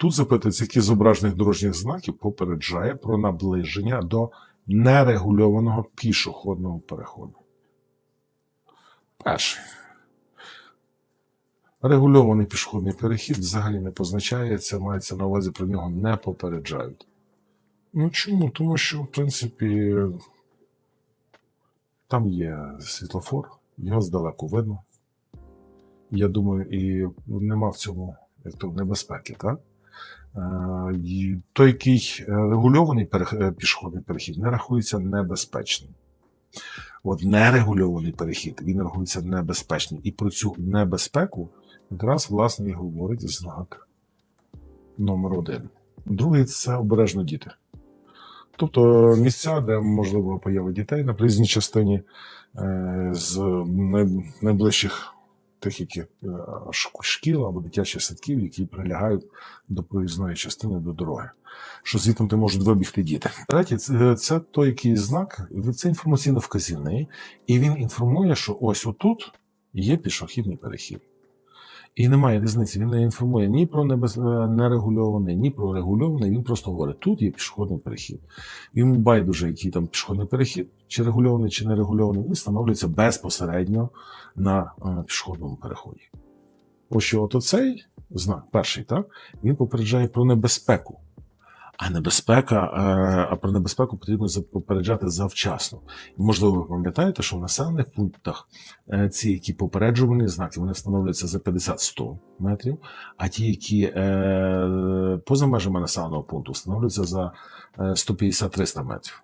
Тут запитується, які зображених дорожніх знаків попереджає про наближення до нерегульованого пішохідного переходу. Перший. Регульований пішохідний перехід взагалі не позначається, мається на увазі про нього не попереджають. Ну чому? Тому що, в принципі, там є світлофор, його здалеку видно. Я думаю, і нема в цьому як то, небезпеки, так? Е, той, який е, регульований е, пішохідний перехід, не рахується небезпечним. От нерегульований перехід, він рахується небезпечним. І про цю небезпеку якраз власне і говорить знак номер один. Другий це обережно діти. Тобто місця, де можливо поява дітей на проїзній частині з найближчих тих, які е, шкіл або дитячих садків, які прилягають до проїзної частини до дороги. Що звідти ти можуть вибігти діти. Третє, це, це той який знак, це інформаційно вказівний, і він інформує, що ось отут є пішохідний перехід. І немає різниці. Він не інформує ні про небез... нерегульоване, нерегульований, ні про регульований. Він просто говорить: тут є пішохідний перехід. Йому байдуже, який там пішохідний перехід, чи регульований, чи нерегульований, він встановлюється безпосередньо на е, пішохідному переході. Ось що от оцей знак, перший, так, він попереджає про небезпеку. А небезпека, е, а про небезпеку потрібно попереджати завчасно. Можливо, ви пам'ятаєте, що в населених пунктах е, ці, які попереджувальні знаки, вони встановлюються за 50-100 метрів, а ті, які е, поза межами населеного пункту, встановлюються за е, 150-300 метрів.